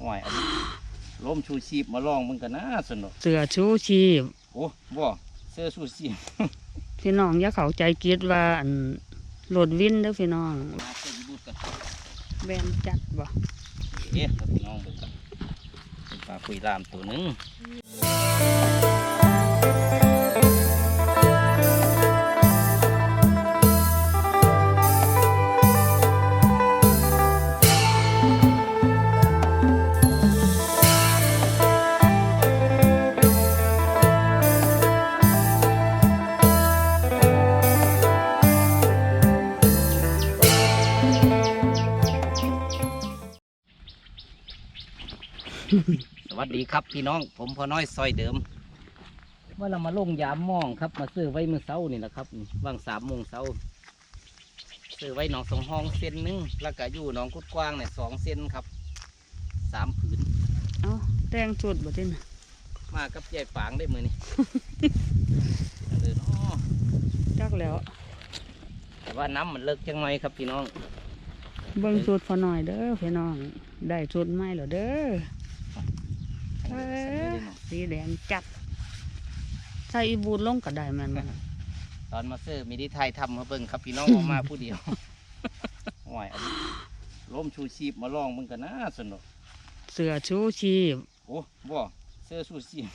ห่วยเอาล้มชูชีพมาลองมึงกันนะสนุกเสือชูชีพโอ้บ่เสื้อชูชีพพี่น้องอย่าเข้าใจคิดว่าอันรถวินเด้อพี่น้องมาเสื้อยีบูดกันแบนจัดบ่เอ๊ะครับพี่น้องเบิ่งกันเป็นปลาคุยลามตัวหนึง ดีครับพี่น้องผมพ่อน้อยซอยเดิมว่าเรามาลงยามมองครับ มาซื้อไว้เมื่อเช้านี่นะครับนี่วางสามโมงเช้าซื้อไว้หนองสองห้องเส้นหนึงแล้วก็อยู่หนองกุดกว้างเนี่ยสองเส้นครับสามผืนเอ้าแต่งชุดบ่ตินะมากับยายปางได้มือนี่เดินอ้อจักแล้ว แต่ว่าน้ำมันเลิกจังไงครับพี่น้อง เบิ่งชุดพอหน่อยเด้อพี่น้อง ได้ชุดใหม่แล้วเด้อเอ้ย สีแดงจัด ใส่อีบูดลงก็ได้แม่นบ่ตอนมาซื้อมีที่ไทยทำมาเบิ่งครับพี่น้องออกมาผู้เดียวห่วยเอาล้มชูชีพมาลองมึงกันนะสนุกเสือชูชีพโอ้บ่เสื้อชูชีพ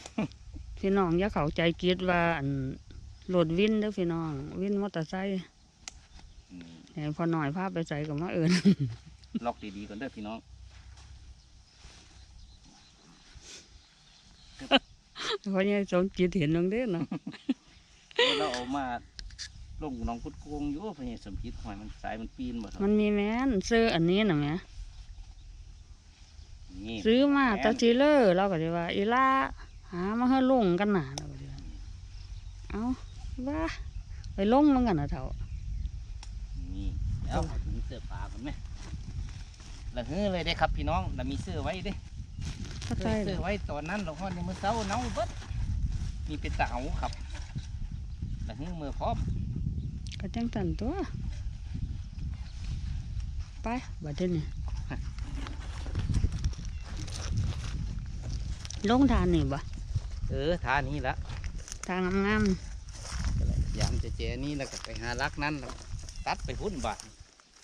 พี่น้องอย่าเข้าใจคิดว่าอันรถวินเด้อพี่น้อง วินมอเตอร์ไซค์อืมให้พอหน่อยพาไปใส่กับมาเอิญล็อกดีๆก่อนเด้อพี่น้อง เพราะยังสมจิตเห็นน้องเด้อเนาะเราเอามาลงหน้องกุดกวงอยู่เพราะเนี่ยสมพิษหอยมันสายมันปีนหมดมันมีแม่นซื้ออันนี้น่ะแหม่นี่ซื้อมาแม่นตาจิเลอร์เราก็จะว่าอีล่าหามาให้ลงกันหนาเราก็จะว่าเอาว่าไปลงมันกันนะเถ่านี่แล้วเอาถุงเสื้อผ้าคนไหมละเฮ้อเลยได้ครับพี่น้องแล้วมีเสื้อไว้เด้ เข้าเคใจยเลซื้อยไว้ตอนนั้นเราฮอดในมือเช้าเนาเบิดมีเป็นตาเอาครับละเฮ้อมือพร้อมก็จังสันตัว ไปบัดเดี๋ยวนี้ลงทานนี่บ่เออท่านี้ละทางงามยามจะเจนี่แล้วก็ไปหารักนั้นแล้วตัดไปพุ่นบาท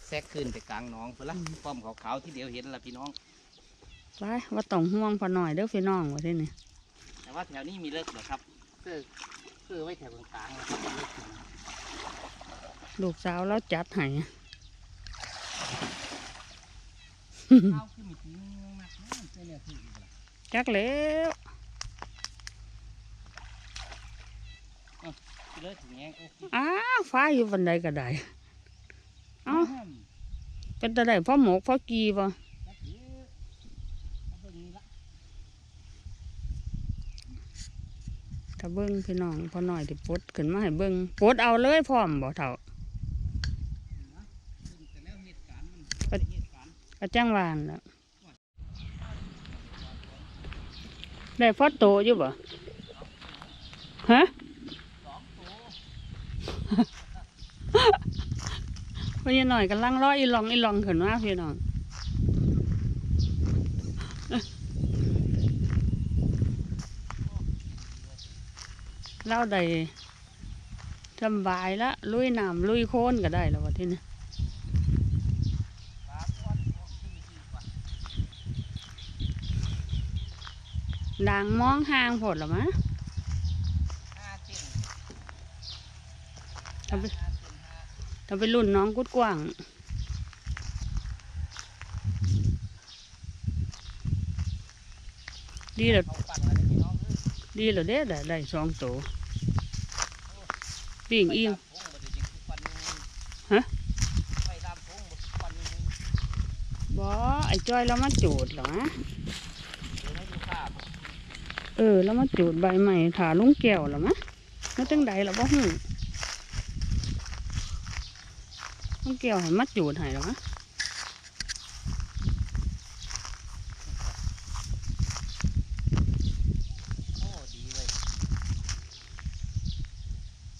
แทรกขึ้นไปกลางหนองเพื่อละป้อมขาวๆที่เดียวเห็นละพี่น้องๆ ไปว่าต้องห่วงพอหน่อยเด้อพี่น้องบัดเดี๋ยวนี้แต่ว่าแถวนี้มีเลิกเหรอครับเสื้อเสื้อไว้แถวกลางๆนะครับเลิกอยู่นะลูกสาวเราจัดให้ข้าวขึ้นมีทีนึงมากนะเสื้อเนี่ยถืออีกแล้วจักแล้วเลิกถึงแง่โอ้โหอ้าวฟ้าอยู่บันไดก็ได้เอ้าเป็นตาได้พ่อหมกพ่อกีบ่ จักเด้อมาเบิ่งนี่ละ ถ้าเบิ้งพี่น้องพอหน่อยที่ปลดขึ้นมาให้เบิ้งปลดเอาเลยพร้อมบ่เท่าเบิ่งแต่แล้วเหตุการณ์มันบ่ได้เหตุการณ์ก็จ้างวานแล้วได้พอโตอยู่บ่ฮะพี่หน่อยกำลังร้อยอีหลองอีหลองขึ้นมาพี่น้อง เราได้สำบายละลุยน้ำลุยโคลนก็ได้แล้ววะที่นี่ปลาป้อนพวกที่มีที่กว่าด่างมองห่างผดหรอมะห้าเส้นทำไปห้าเส้นห้าทำไปรุ่นน้องกุดกว้างดีเหรอเขาปั่นอะไรพี่น้องเอ้ยดีเหรอเด้ได้ได้สองตัว ปิ่งอิงไปลามโพงบ่ได้ยิงฮะบอไอ้จ้อยเรามาจูดเหรอมะเดี๋ยวให้ดูภาพเออเรามาจูดใบใหม่ถาลุงแก้วเหรอมะแล้วจังใดเรอบ่หูลุงแก้วให้มาจูดให้เหรอมะ โอ้ดีเลย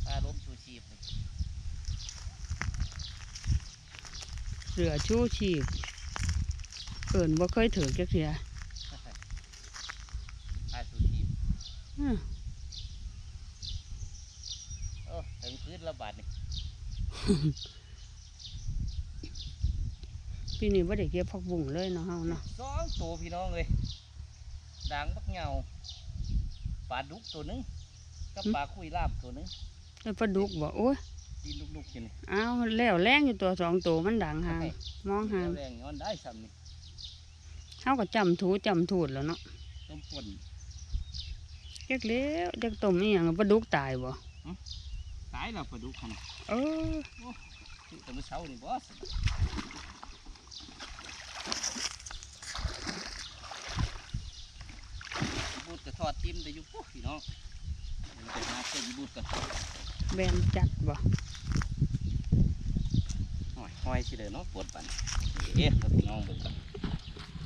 ปลาล้มชูชีพเลย เสื อชูชีพเอิ้นบ่เคยถือจักเที่ยทายสุทีมอื้อโอ้ถึงพื้นระบาดนี่ปีนี้บ่ได้เก็บผักบุ้งเลยเนาะเฮาเนาะสองตัวพี่น้องเลยด่างบักเหงาปลาดุกตัวหนึงกับปลาคุยลาบตัวหนึงแล้วปลาดุกบ่โอ้ย ดินลุกๆอยู่นี่อ้าวแล้วแรงอยู่ตัวสองตัวมันดังห่างมองห่างแรงย้อนได้ซ้ำนี่เฮาก็จำถูจำถูดแล้วเนาะต้มป่นจักเลี้ยวจักต้มอีหยังปลาดุกตายบ่ตายแล้วปลาดุกคันเออแต่เมื่อเช้านี่บอสบูดกระทอดทิมได้อยู่ปุ๊บพี่น้องเดี๋ยวไปหาเสื้อยีบูดกันแบนจัดบ่ หอยหอยสิเด้อเนาะปวดปันเอ๊ะเอาพี่น้องเบิ่งกัน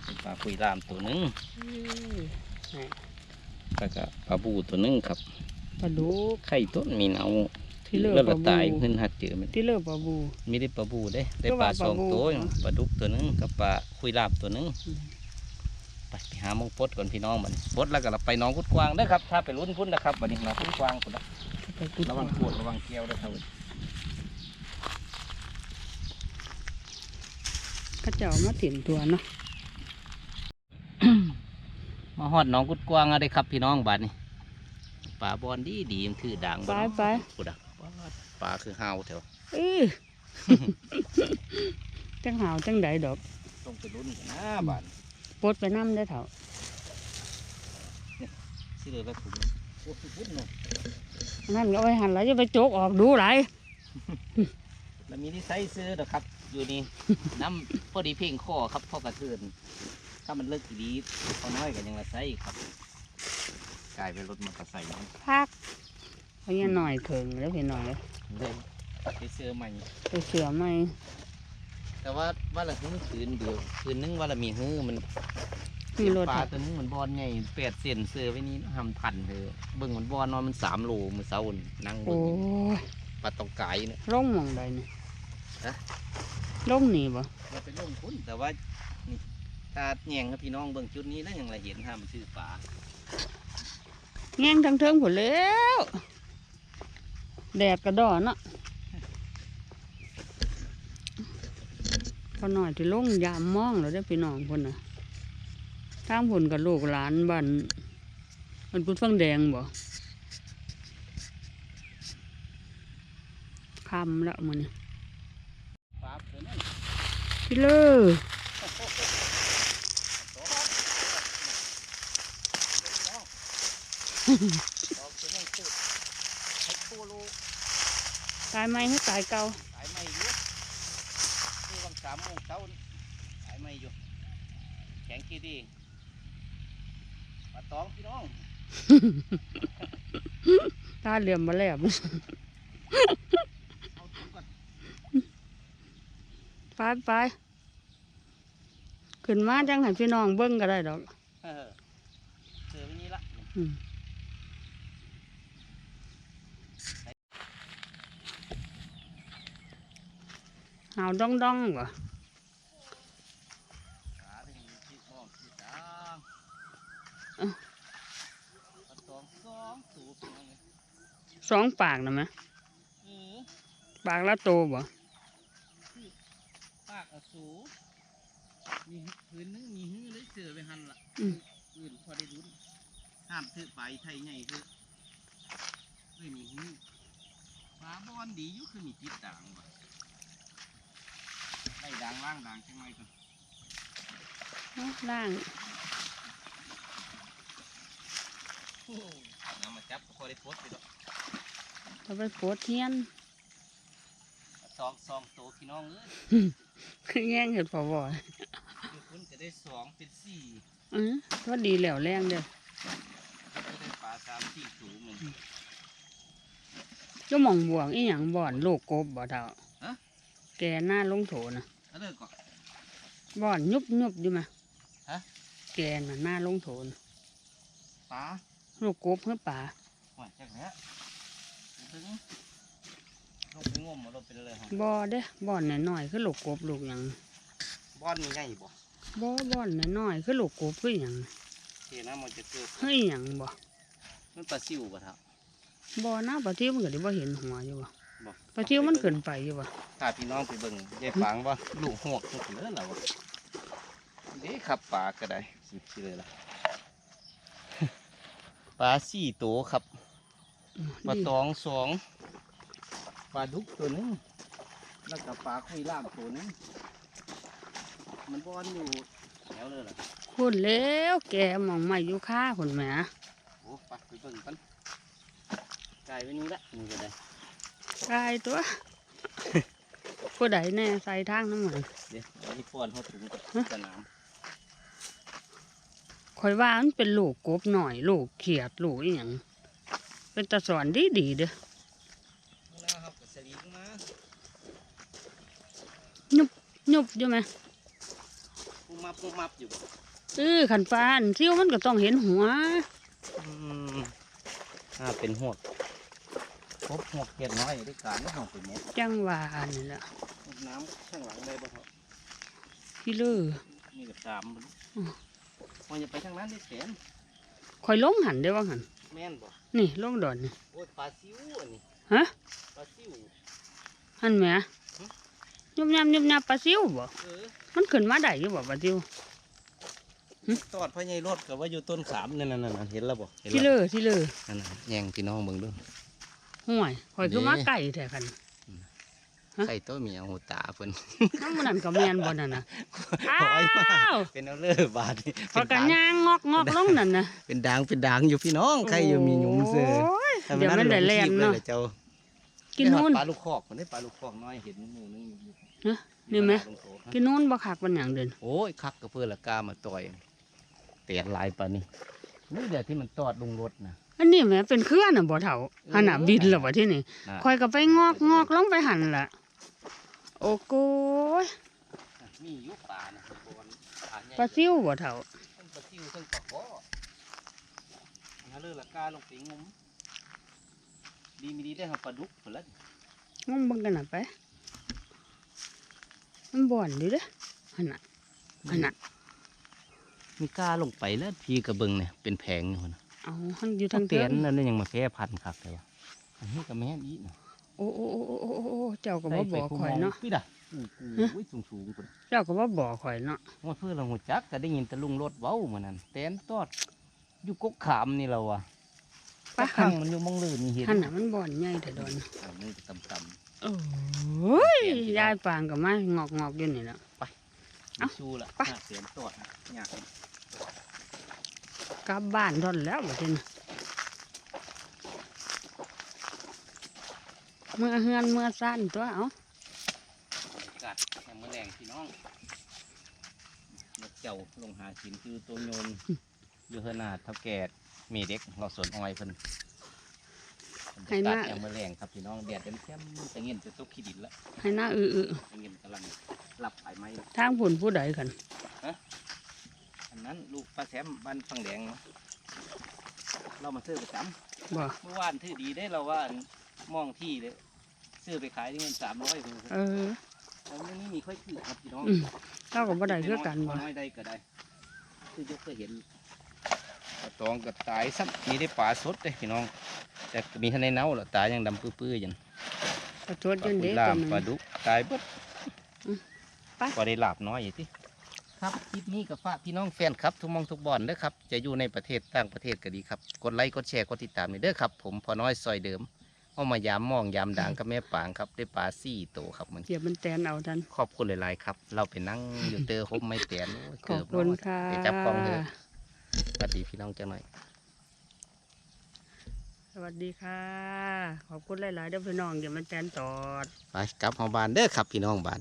เป็นปลาคุยลามตัวหนึงเอ้ยนี่แล้วก็ปลาบูตัวหนึงครับปลาดุกไข่ต้นมีเนาที่เลิกแล้วปก็ลาบูตายเพิ่นหักเจอมันที่เลิกปลาบูมีได้ปลาบูได้ได้ก็ปลาว่าสองปลาบูตัวเนาะปลาดุกตัวหนึงกับปลาคุยลาบตัวหนึงอืมไปไปหาหมองปดก่อนพี่น้องมันปดแล้วก็เราไปหน้องกุดกวางเด้อครับ ถ้าไปลุ้นพุ่นนะครับวันนี้หน้องกุดกวางพุ่นนะไปกุดระวังปวดระวังเกลียวเด้อครับ เขาเจ้ามาถิ่มตัวเนาะมาฮอดหน้องกุดกวางอะเด้อครับพี่น้องบาดนี้ปลาบอนดีดีมันคือด่างไปบ่เนาะไปปุดอะปลาคือห้าวแถวเออจังหาวจังใดดอกต้องไปลุ้นกันนะบาดปลดไปน้ำได้อเถอะสิเลยแล้วผมโอ้สุดๆเนาะนั่นก็ไว้หันแล้วจะไปโจกออกดูไรแล้วมีที่ไซส์ซื้อเด้อครับ อยู่นี่ น้ำพอดีเพ่งคอครับพ่อกระเทือนถ้ามันเลิกดีพอน้อยก็ยังละไซส์ครับ กลายเป็นรถมอเตอร์ไซค์พักเพราะยังหน่อยเขิงแล้วพี่หน่อยเลยไปเสื้อใหม่ไปเสือไม่แต่ว่าว่าละหื้อคืนเดียวคืนนึงว่าละมีหื้อมันมีรถปลาอะตัวนึงมันบอลไงแปดเซนเสื้อไว้นี้ทำพันเธอเบิ่งมันบอลนอนมันสามโลมือเสาร์นี่นั่งเบิ่โอ้งอยู่ยปลาตองกายเนี่ยร่องหมองใดนี่ฮะร่องนี่บ่เราไปลงทุนแต่ว่านี่ตาแยงกับพี่น้องเบิ่งจุดนี้แล้วยังละเห็นห้ามันชื่อปลาแง่งทั้งเทิงผลแล้วแดดกระดอนเนาะพอหน่อยที่ลงยามมองแล้วได้อพี่น้องคนน่ะทางผลกับลูกหลานบ้านมันกุดฟังแดงบ่คำแล้วมันนี่ปลาตัวนั้น พี่เลอดอกตัวนั้นสุดให้โคโลตายไหมให้ตายเก่าสายไม่อยู่คือวันสามโมงเช้านี่สายไม่อยู่ แข็งขี้ดีปลาตองพี่น้อง ตาเหลี่ยมมาแล้ว เอาถุงก่อน ไปไปขึ้นมาจังให้พี่น้องเบิ้งก็ได้ดอกเออเจอไว้นี่ละอืมหาวด้องด้องๆบ่ขาที่มีที่มองที่จางปลาตองสองตัวพี่น้องเลยสองปากนะไหมเออปากละโตบ่ ปากเอาสูมีพื้นนึงมีหื้อเลยเจอไปหันละอืม อื่นพอได้รุ้นห้ามถือไปไทยใหญ่คือไม่มีหื้อฟ้าบอนดีอยู่คือมีติดด่างว่ะไล่ด่างล่างด่างจังไรก่อนเอาล่างโอ้น้ำมาจับก็พอได้โพสไปดอกจะไปปวดเทียน สองสองโตวพี่น้องเอ้ยคือแย่งเห็ดพอบ่อยคือคุณจะได้สองเป็นสี่อือพอดีแล้วแรงเด้อก็จะได้ปลาสามสี่สูงเหมือนก็มองบวงอีหยังบ่อนลูกกบบ่เท่าฮะแกหน้าลงโถนะแล้วเลิกก่อนบ่อนยุบยุบอยู่มาฮะแกน่ะหน้าลงโถนะปลาลูกกบเพื่อป่าหวานจากเนี้ยถึง ลงไปงมมาลงไปเลยฮะบ่อเด้อบ่อนน้อยๆคือลูกกบลูกหยังบ่อนมีไงบ่บ่บ่อนน้อยๆคือลูกกบคือหยังเห็นนะมันจะเกิดเฮ้ยหยังบ่มันปลาซิวปะครับบ่นะปลาทิวมันก็ได้บ่เห็นหัวอยู่บ่ปลาทิวมันขึ้นไปอยู่บ่ถ้าพี่น้องไปเบิ่งยายฝังว่าลูกหวกมันเลือแล้ววะเด้ขับปลาก็ได้สิสิเลยล่ะปลาสี่ตัวครับปลาตองสอง ปลาดุกตัวหนึงแล้วก็ปลาคุยล่ามตัวหนึงมันบอนอยู่แถวเลยล่ะพุ่นแล้วแกมองไม่อยู่ค่าพุ่นแหมโอ้ไปไปเบิ่งกันไก่ไว้นี่ละนี่ก็ได้กายตัวผู้ใดแน่ใส่ทางน้ำมันเดี๋ยวเอาที่ป้อนเขาถุงกับสนามข่อยว่ามันเป็นลูกกบหน่อย ลูกเขียดลูกอีหยังเป็นตาสอนดีดีๆเด้อ นะครับกับสลิงมา ยุบอยู่ไหมปุมับปุมับอยู่บ่เออขันฟ้าอันซิ่วมันก็ต้องเห็นหัวอืมอ่าเป็นหวกพบหวกเห็ดน้อยด้วยการไม่เอาไปหมดจังหวาอันนี่แหละน้ำข้างหลังเลยบ่ครับพี่เลือนี่กับสามมันอืมมันจะไปทางนั้นได้แสนข่อยลงหันได้อว่าหันแม่นบ่นี่ลงดอนนี่โอ้ยปลาซิวอันนี้ฮะปลาซิวหันแหมหึ ยุบยับยุบยับปลาซิวบ่เออมันขึ้นมาได้อยู่บ่ปลาซิวหึตอดพญายรถกับว่าอยู่ต้นขามนั่นน่ะๆๆเห็นแล้วบ่เห็นที่แล้วเลือที่เลือนั่นน่ะแย่งพี่น้องเบิ่งดูห่วยข่อยคือมานี่ไก่แท้คันฮะใส่ตัวเมียหูตาเพิ่นน้ำมันนั่นก็แม่นบ่นั่นน่ะอ้าโอ้ยมาวเป็นเอาเลยบาดนี่พอกันย่างงอกงอกลงนั่นน่ะเป็นด่างเป็นด่างอยู่พี่น้องใครอยู่มีหยุมเสือโยแต่เดี๋ยวมันได้แล่นเนาะลงคลิปลยเจ้ากินนู่นปลาลูกคอกมันได้ปลาลูกคอกน้อยเห็นหมูนึง อยู่ฮะนี่ไหมลงโถนะกินนู่นบ่คักมันหยังเด่นโอ้ยคักกับเพื่อนละกามาต่อยเตียนลายปลานี่นี่เดี๋ยวที่มันตอดลงรถนะอันนี้แหมเป็นเครื่องน่ะบ่เฒ่าหันน่ะเออบินแล้วบ่ที่นี่น่ะข่อยก็ไปงอกงอกลงไปหันล่ะโอ้โกยมีอยุปลานะปลาปลาใหญ่ปลาซิวบ่เฒ่าทั้งปลาซิวทั้งปลาคอนะเลือละกาลงไปงมดีมีดีได้ครับปลาดุกผลละงมเบิ่งกันน่ะไป มันบ่อนอยู่เด้อหันน่ะหันน่ะมีกาลงไปแล้วพี่กระเบิงเนี่ยเป็นแผงอยู่นะเอาหันอยู่ทั้ทางงเตีเตียยนนนั่นนะยังมาแพร่พันธุ์ครับแต่ว่าอันนี้ก็แม่นอีกนะโอ้โอ้โอ้โอ้โอ้โอ้เจ้าก็บ่บอกข่อยเนาะพี่ด่ะอู้ฮะหูสูงสูงๆพุ่นเจ้าก็บ่บอกข่อยเนาะว่าเพื่อเราหัวจักก็ได้ยินแต่ลุงรถเว้ามานั่นแตนตอดอยู่กกขามนี่เราอะปะข้างมันอยู่มองลื่นนี่เห็นหันน่ะมันบ่อนใหญ่แต่ดอนอ่ามือต่ำต่ โอ้ยยายปางก็มางอกงอกๆอยู่นี่แหละำเอ้าชูละไปหาเสียงตอดยากกลับบ้านทอนแล้วบัดนี้เมื่อเฮือนเมื่อสั้นตัวเอากัดแหมมือแรงพี่น้องนกเจ้าลงหากินคือตัวโยนอยู่เฮอนาดเท่าแก่มีเด็กเราสวนอ้อยเพิ่น เพิ่นจะตัดแหมมือแรงครับพี่น้องแดดเต็มเข้มๆแต่เงินจะตกขี้ดินละให้หน้าอือแต่เงินกำลังหลับไปไหมๆทางผุนผู้ใดกันอันนั้นลูกปลาแซมบ้านฟังแดงเนาะเรามาซื้อประจบ่ำเมื่อวานถือดีได้เราว่าอันมองที่เลยซื้อไปขายได้เงินสามร้อยเออแล้วเรื่องนี้มีค่อยคือครับพี่น้องอืมเราก็บ่ได้คือกันบ่น้อยได้ก็ได้คือยกก็เห็นปลาตองก็ตายซ้ำมีได้ปลาสดเลยพี่น้อง แต่ก็มีท่านในเน่าหรอตายยังดำปื้อๆอย่างกระชดปลายืนคุเด้ยตัลาวมหนึงปลาดุกตายเบดอืมไปพอได้ลาบน้อยอย่างที่ครับคลิปนี้ก็ฝากพี่น้องแฟนครับ ทุกหมองทุกบอนเด้อครับ จะอยู่ในประเทศต่างประเทศก็ดีครับ กดไลค์กดแชร์กดติดตามนี่เด้อครับ ผมพอน้อยซอยเดิมเอามายามมองยามด่างกับแม่ปางครับ ได้ปลาสี่ตัวครับมันเกียบมันแตนเอาทันขอบคุณหลาย ๆ ครับ เราไปนั่งอยู่เตอร์ฮบไม่เตียนโยขอบเกืคุณเนาค่ะไปจับกล้องเถอะสวัสดีพี่น้องจังหน่อย สวัสดีค่ะ ขอบคุณหลายๆเด้อพี่น้องอย่ามันแตนตอด ไปกลับหอบ้านเด้อครับพี่น้องบ้าน